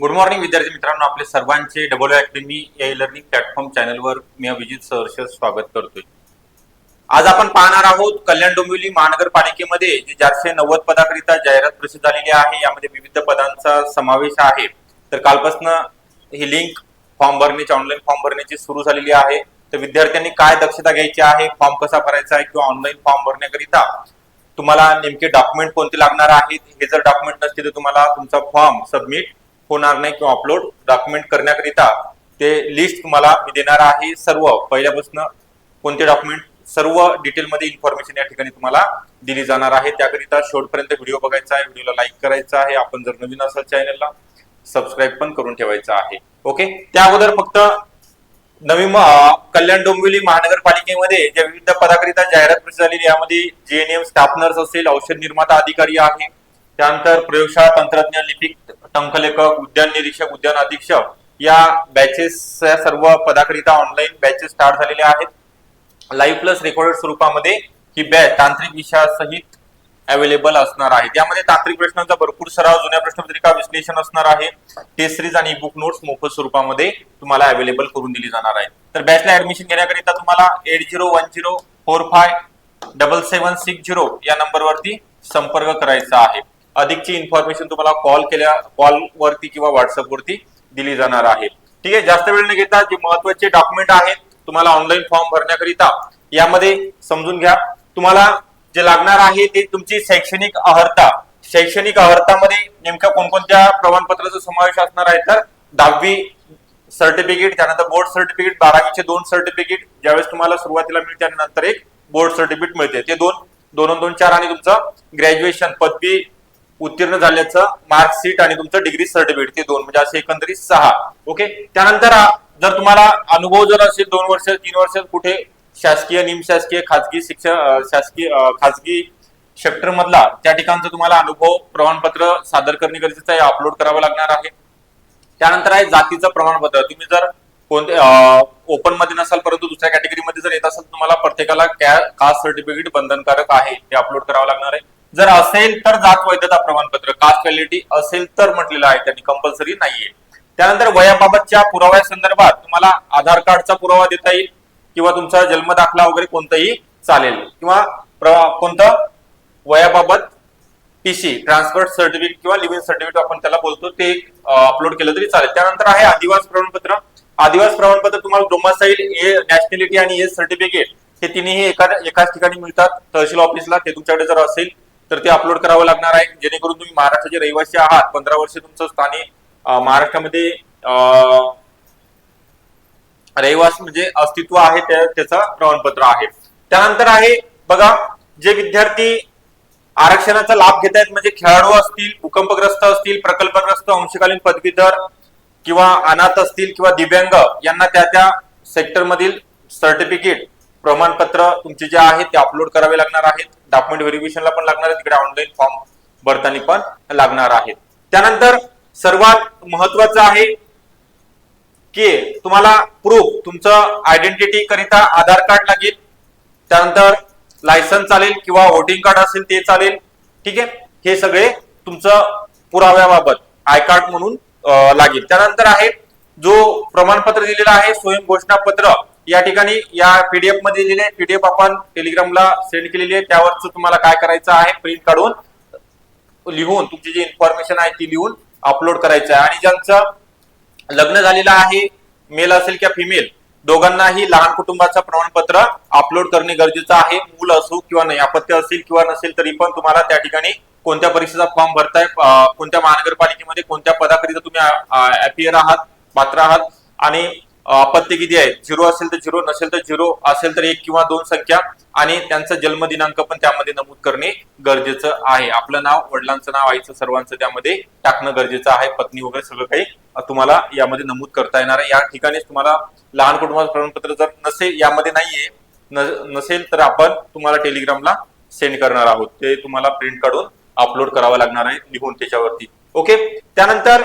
Good morning विद्यार्थी मित्रांनो. आपले सर्वांचे डबल अकॅडमी या लर्निंग प्लॅटफॉर्म चॅनलवर मी अभिजित सहर्ष स्वागत करतोय. आज आपण पाहणार आहोत कल्याण डोंबिवली महानगरपालिकेमध्ये जे चारशे नव्वद पदाकरिता जाहिरात प्रसिद्ध झालेली आहे. यामध्ये विविध पदांचा समावेश आहे. तर कालपासून ही लिंक फॉर्म भरण्याची ऑनलाईन फॉर्म भरण्याची सुरू झालेली आहे. तर विद्यार्थ्यांनी काय दक्षता घ्यायची आहे फॉर्म कसा भरायचा आहे किंवा ऑनलाईन फॉर्म भरण्याकरिता तुम्हाला नेमके डॉक्युमेंट कोणते लागणार आहेत हे जर डॉक्युमेंट नसतील तर तुम्हाला तुमचा फॉर्म सबमिट होणार नाही किंवा अपलोड डॉक्युमेंट करण्याकरिता ते लिस्ट तुम्हाला मी देणार आहे सर्व. पहिल्यापासून कोणते डॉक्युमेंट सर्व डिटेलमध्ये इन्फॉर्मेशन या ठिकाणी तुम्हाला दिली जाणार आहे. त्याकरिता शेवटपर्यंत व्हिडिओ बघायचा आहे. व्हिडिओला लाईक करायचा आहे. आपण जर नवीन असाल चॅनलला सबस्क्राईब पण करून ठेवायचं आहे. ओके त्या अगोदर फक्त नवी कल्याण डोंबिवली महानगरपालिकेमध्ये ज्या विविध पदाकरिता जाहिरात प्रसिद्ध झालेली यामध्ये जीएनएम स्टाफ नर्स असेल औषध निर्माता अधिकारी आहे. त्यानंतर प्रयोगशाळा तंत्रज्ञ लिपिक संखलेखक उद्यान निरीक्षक उद्यान अधीक्षक या बॅचेस सर्व पदाकरिता ऑनलाईन बॅचेस स्टार्ट झालेल्या आहेत. लाईव्ह प्लस रेकॉर्डेड स्वरूपामध्ये ही बॅच तांत्रिक विषयासहित अवेलेबल असणार आहे. त्यामध्ये तांत्रिक प्रश्नांचा भरपूर सराव जुन्या प्रश्नपत्रिका विश्लेषण असणार आहे. टेस्ट सिरीज आणि बुक नोट्स मोफत स्वरूपामध्ये तुम्हाला अवेलेबल करून दिली जाणार आहे तर बॅचला ऍडमिशन घेण्याकरिता तुम्हाला eight zero one zero four five double seven six zero या नंबरवरती संपर्क करायचा आहे. अधिकची इन्फॉर्मेशन तुम्हाला कॉल केल्या कॉल वरती किंवा व्हॉट्सअप वरती दिली जाणार आहे. ठीक आहे जास्त वेळ न घेता जे महत्त्वाचे डॉक्युमेंट आहेत तुम्हाला ऑनलाईन फॉर्म भरण्याकरिता यामध्ये समजून घ्या. तुम्हाला जे लागणार आहे ते तुमची शैक्षणिक अर्हता शैक्षणिक अर्हतामध्ये नेमक्या कोणकोणत्या प्रमाणपत्राचा समावेश असणार आहे तर दहावी सर्टिफिकेट त्यानंतर बोर्ड सर्टिफिकेट बारावीचे दोन सर्टिफिकेट ज्यावेळेस तुम्हाला सुरुवातीला मिळते आणि नंतर एक बोर्ड सर्टिफिकेट मिळते. ते दोन दोन दोन चार आणि तुमचं ग्रॅज्युएशन पदवी उत्तीर्ण झाल्याचं मार्कशीट आणि तुमचं डिग्री सर्टिफिकेट ते दोन म्हणजे असे एकंदरीत सहा. ओके त्यानंतर जर तुम्हाला अनुभव जर असेल दोन वर्ष तीन वर्ष कुठे शासकीय निमशासकीय खाजगी शिक्षण शासकीय खाजगी सेक्टर मधला त्या ठिकाणचं तुम्हाला अनुभव प्रमाणपत्र सादर करणे गरजेचं आहे अपलोड करावं लागणार आहे. त्यानंतर आहे जातीचं प्रमाणपत्र. तुम्ही जर कोणते ओपनमध्ये नसाल परंतु दुसऱ्या कॅटेगरीमध्ये जर येत असाल तुम्हाला प्रत्येकाला कास्ट सर्टिफिकेट बंधनकारक आहे ते अपलोड करावं लागणार आहे. जर असेल तर जात वैधता प्रमाणपत्र कास्ट व्हॅलिडिटी असेल तर म्हटलेलं आहे त्यांनी कंपल्सरी नाहीये. त्यानंतर वयाबाबतच्या पुराव्यासंदर्भात तुम्हाला आधार कार्डचा पुरावा देता येईल किंवा तुमचा जन्म दाखला वगैरे कोणताही चालेल. किंवा कोणतं? वयाबाबत पीसी ट्रान्सफर सर्टिफिकेट किंवा लिव्हिंग सर्टिफिकेट आपण त्याला बोलतो ते अपलोड केलं तरी चालेल. त्यानंतर आहे आदिवास प्रमाणपत्र. आदिवास प्रमाणपत्र तुम्हाला डोमासाईल ए नॅशनॅलिटी आणि ए सर्टिफिकेट हे तिन्ही एकाच ठिकाणी मिळतात. तहसील ऑफिसला ते तुमच्याकडे जर असेल तर ते अपलोड करावं लागणार आहे. जेणेकरून तुम्ही महाराष्ट्राचे रहिवासी आहात. पंधरा वर्ष तुमचं स्थानिक महाराष्ट्रामध्ये रहिवास म्हणजे अस्तित्व आहे त्याचं प्रमाणपत्र आहे. त्यानंतर आहे बघा जे विद्यार्थी आरक्षणाचा लाभ घेत आहेत म्हणजे खेळाडू असतील भूकंपग्रस्त असतील प्रकल्पग्रस्त अंशकालीन पदवीधर किंवा अनाथ असतील किंवा दिव्यांग यांना त्या त्या सेक्टर मधील सर्टिफिकेट प्रमाणपत्र तुमचे जे आहे ते अपलोड करावे लागणार आहेत. डॉक्युमेंट व्हेरिफिकेशनला पण लागणार आहे तिकडे ऑनलाईन फॉर्म भरताना पण लागणार आहेत. त्यानंतर सर्वात महत्वाचं आहे की तुम्हाला प्रूफ तुमचं आयडेंटिटी करिता आधार कार्ड लागेल. त्यानंतर लायसन्स चालेल किंवा वोटिंग कार्ड असेल ते चालेल. ठीक आहे? हे सगळे तुमचं पुराव्याबाबत आय कार्ड म्हणून लागेल. त्यानंतर आहे जो प्रमाणपत्र दिलेला आहे स्वयं घोषणा पत्र या ठिकाणी या पीडीएफमध्ये दिलेले पीडीएफ आपण टेलिग्रामला सेंड केलेली आहे. त्यावरच तुम्हाला काय करायचं आहे प्रिंट काढून लिहून तुमची जी इन्फॉर्मेशन आहे ती लिहून अपलोड करायचं आहे. आणि ज्यांचं लग्न झालेलं आहे मेल असेल किंवा फिमेल दोघांनाही लहान कुटुंबाचं प्रमाणपत्र अपलोड करणे गरजेचं आहे. मूल असो किंवा नाही अपत्य असेल किंवा नसेल तरी पण तुम्हाला त्या ठिकाणी कोणत्या परीक्षेचा फॉर्म भरताय कोणत्या महानगरपालिकेमध्ये कोणत्या पदाकरिता तुम्ही अपियर आहात पात्र आहात. आणि अपत्य किती आहे? झिरो असेल तर झिरो नसेल तर झिरो असेल तर एक किंवा दोन संख्या आणि त्यांचा जन्म दिनांक पण त्यामध्ये नमूद करणे गरजेचं आहे. आपलं नाव वडिलांचं नाव आईचं सर्वांचं त्यामध्ये टाकणं गरजेचं आहे. पत्नी वगैरे सगळं काही तुम्हाला यामध्ये नमूद करता येणार आहे. या ठिकाणीच तुम्हाला लहान कुटुंबाचं प्रमाणपत्र जर नसेल यामध्ये नाहीये नसेल तर आपण तुम्हाला टेलिग्रामला सेंड करणार आहोत. ते तुम्हाला प्रिंट काढून अपलोड करावं लागणार आहे लिहून त्याच्यावरती. ओके? त्यानंतर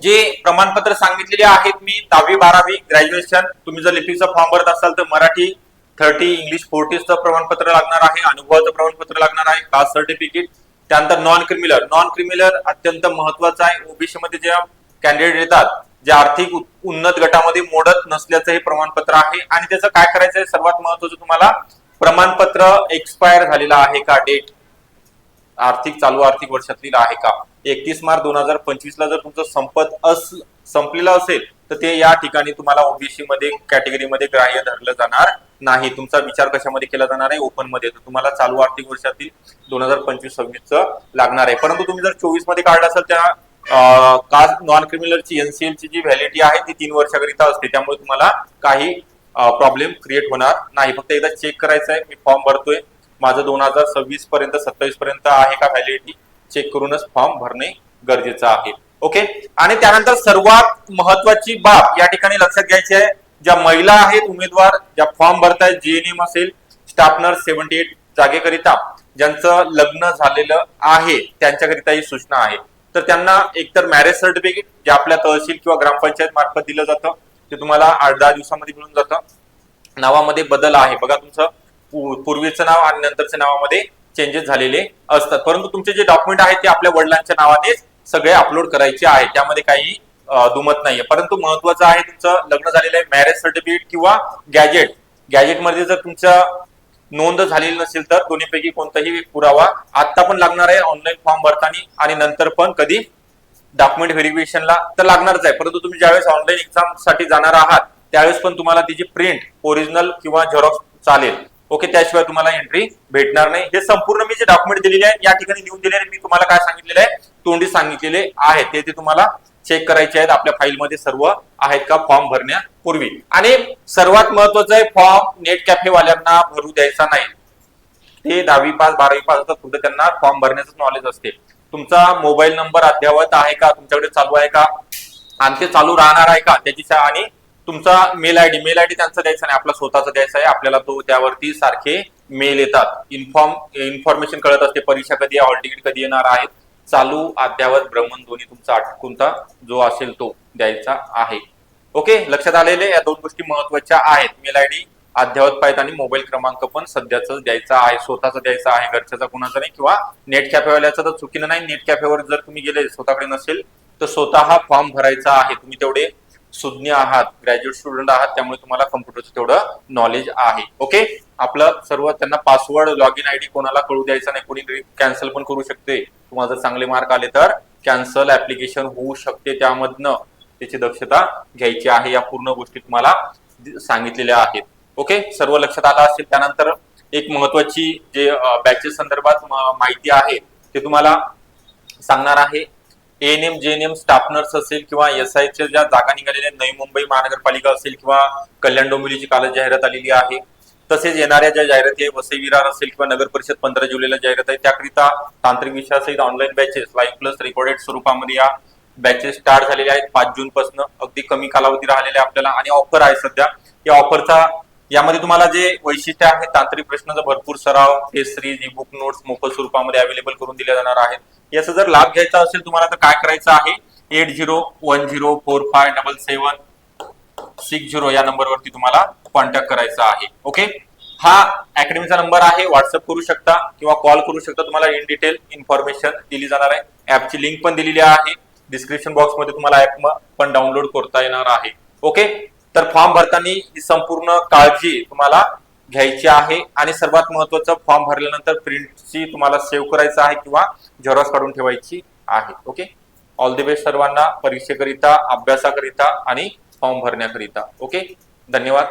जे प्रमाणपत्र सांगितलेले आहेत मी दहावी बारावी ग्रॅज्युएशन तुम्ही जर लिपिचा फॉर्म भरत असाल तर मराठी थर्टी इंग्लिश फोर्टीचं प्रमाणपत्र लागणार आहे अनुभवाचं प्रमाणपत्र लागणार आहे कास्ट सर्टिफिकेट त्यानंतर नॉन क्रिमिनल नॉन क्रिमिनल अत्यंत महत्वाचं आहे. ओबीसी मध्ये ज्या कॅन्डिडेट येतात जे आर्थिक उ- उन्नत गटामध्ये मोडत नसल्याचं हे प्रमाणपत्र आहे. आणि त्याचं काय करायचं आहे? सर्वात महत्वाचं तुम्हाला प्रमाणपत्र एक्सपायर झालेलं आहे का? डेट आर्थिक चालू आर्थिक वर्षातील आहे का? एकतीस मार्च दोन हजार पंचवीस ला जर तुमचं संपत अस संपलेलं असेल तर ते या ठिकाणी तुम्हाला ओबीसी मध्ये कॅटेगरीमध्ये ग्राह्य धरलं जाणार नाही. तुमचा विचार कशामध्ये केला जाणार आहे? ओपनमध्ये. तर तुम्हाला चालू आर्थिक वर्षातील दोन हजार पंचवीस सव्वीस लागणार आहे. परंतु तुम्ही जर चोवीसमध्ये काढला असेल त्या कास्ट नॉन क्रिमिनलची एनसीएलची जी व्हॅलिडिटी आहे ती तीन वर्षाकरिता असते. त्यामुळे तुम्हाला काही प्रॉब्लेम क्रिएट होणार नाही. फक्त एकदा चेक करायचं आहे. मी फॉर्म भरतोय. माझं दोन हजार सव्वीस पर्यंत सत्तावीस पर्यंत आहे का व्हॅलिडिटी चेक करूनच फॉर्म भरणे गरजेचं आहे. ओके? आणि त्यानंतर सर्वात महत्वाची बाब या ठिकाणी लक्षात घ्यायची आहे. ज्या महिला आहेत उमेदवार ज्या फॉर्म भरतायत जीएनएम असेल स्टाफनर सेव्हन्टी एट जागेकरिता ज्यांचं लग्न झालेलं आहे त्यांच्याकरिता ही सूचना आहे. तर त्यांना एकतर मॅरेज सर्टिफिकेट जे आपल्या तहसील किंवा ग्रामपंचायत मार्फत दिलं जातं ते तुम्हाला आठ दहा दिवसामध्ये मिळून जातं. नावामध्ये बदल आहे. बघा तुमचं पूर्वीचं नाव आणि नंतरच्या नावामध्ये चेंजेस झालेले असतात. परंतु तुमचे जे डॉक्युमेंट आहेत ते आपल्या वडिलांच्या नावानेच सगळे अपलोड करायचे आहे. त्यामध्ये काही दुमत नाहीये. परंतु महत्वाचं आहे तुमचं लग्न झालेलं आहे मॅरेज सर्टिफिकेट किंवा गॅजेट गॅजेटमध्ये जर तुमचं नोंद झालेली नसेल तर दोन्हीपैकी कोणताही पुरावा आता पण लागणार आहे. ऑनलाईन फॉर्म भरताना आणि नंतर पण कधी डॉक्युमेंट व्हेरिफिकेशनला तर लागणारच आहे. परंतु तुम्ही ज्यावेळेस ऑनलाईन एक्झामसाठी जाणार आहात त्यावेळेस पण तुम्हाला तिची प्रिंट ओरिजिनल किंवा झेरॉक्स चालेल. ओके त्याशिवाय तुम्हाला एंट्री भेटणार नाही. हे संपूर्ण मी जे डॉक्युमेंट दिलेले आहे या ठिकाणी लिहून दिले मी तुम्हाला काय सांगितलेलं आहे तोंडी सांगितलेले आहे. ते ते तुम्हाला चेक करायचे आहेत. आपल्या फाईलमध्ये सर्व आहेत का? फॉर्म भरण्यापूर्वी. आणि सर्वात महत्वाचं आहे फॉर्म नेट कॅफे वाल्यांना भरू द्यायचा नाही. ते दहावी पास बारावी पास असतात सुद्धा त्यांना फॉर्म भरण्याचं नॉलेज असते. तुमचा मोबाईल नंबर अद्ययावत आहे का? तुमच्याकडे चालू आहे का? आणि ते चालू राहणार आहे का? त्याची आणि तुमचा मेल आयडी मेल आयडी त्यांचा द्यायचा नाही आपला स्वतःचा द्यायचा आहे. आपल्याला तो त्यावरती सारखे मेल येतात. इन्फॉर्म इन्फॉर्मेशन कळत असते परीक्षा कधी हॉल तिकीट कधी येणार आहेत. चालू अद्यावत भ्रमणध्वनी तुमचा कोणता जो असेल तो द्यायचा आहे. ओके लक्षात आलेले? या दोन गोष्टी महत्त्वाच्या आहेत. मेल आयडी अद्यावत पाहिजे आणि मोबाईल क्रमांक पण सध्याच द्यायचा आहे स्वतःचा द्यायचा आहे घरच्याचा कुणाचा नाही किंवा नेट कॅफेवाल्याचा तर चुकीनं नाही. नेट कॅफेवर जर तुम्ही गेले स्वतःकडे नसेल तर स्वतः हा फॉर्म भरायचा आहे. तुम्ही तेवढे सुज्ञ आहात ग्रॅज्युएट स्टुडंट आहात त्यामुळे तुम्हाला कम्प्युटरचं तेवढं नॉलेज आहे. ओके आपलं सर्व त्यांना पासवर्ड लॉग इन आयडी कोणाला कळू द्यायचा नाही कोणी कॅन्सल पण करू शकते. तुम्हाला जर चांगले मार्क आले तर कॅन्सल ऍप्लिकेशन होऊ शकते त्यामधनं. त्याची दक्षता घ्यायची आहे या पूर्ण गोष्टी तुम्हाला सांगितलेल्या आहेत. ओके सर्व लक्षात आलं असेल. त्यानंतर एक महत्वाची जे बॅचेस संदर्भात माहिती आहे ते तुम्हाला सांगणार आहे. एएनएम जेएनएम स्टाफनर्स असेल किंवा एस च्या ज्या जागा निघालेल्या नवी मुंबई महानगरपालिका असेल किंवा कल्याण डोंबिवलीची कालच जाहिरात आलेली आहे तसेच येणाऱ्या ज्या जाहिराती आहे वसई विरार असेल किंवा नगर परिषद पंधरा जुलैला जाहिरात आहे त्याकरिता तांत्रिक विषयासहित online batches live plus recorded स्वरूपामध्ये या बॅचेस स्टार्ट झालेल्या आहेत पाच जून पासून अगदी कमी कालावधी राहिलेल्या आपल्याला आणि ऑफर आहे सध्या. या ऑफरचा यामध्ये तुम्हाला जे वैशिष्ट्य आहे तांत्रिक प्रश्नाचा भरपूर सराव test series e book notes मोफत स्वरूपामध्ये अवेलेबल करून दिल्या जाणार आहेत. याचा जर लाभ घ्यायचा असेल तुम्हाला तर काय करायचं आहे? Eight zero one zero four five double seven six zero या नंबरवरती तुम्हाला कॉन्टॅक्ट करायचा आहे. ओके हा अकॅडमीचा नंबर आहे. व्हॉट्सअप करू शकता किंवा कॉल करू शकता. तुम्हाला इन डिटेल इन्फॉर्मेशन दिली जाणार आहे. ऍपची लिंक पण दिलेली आहे. डिस्क्रिप्शन बॉक्समध्ये तुम्हाला ऍप पण डाउनलोड करता येणार आहे. ओके तर फॉर्म भरताना ही संपूर्ण काळजी तुम्हाला घ्यायची आहे आणि सर्वात महत्वाचं फॉर्म भरल्यानंतर प्रिंटची तुम्हाला सेव्ह करायचं आहे किंवा झेरॉक्स काढून ठेवायची आहे ओके? ऑल द बेस्ट सर्वांना परीक्षेकरिता अभ्यासाकरिता आणि फॉर्म भरण्याकरिता ओके? धन्यवाद.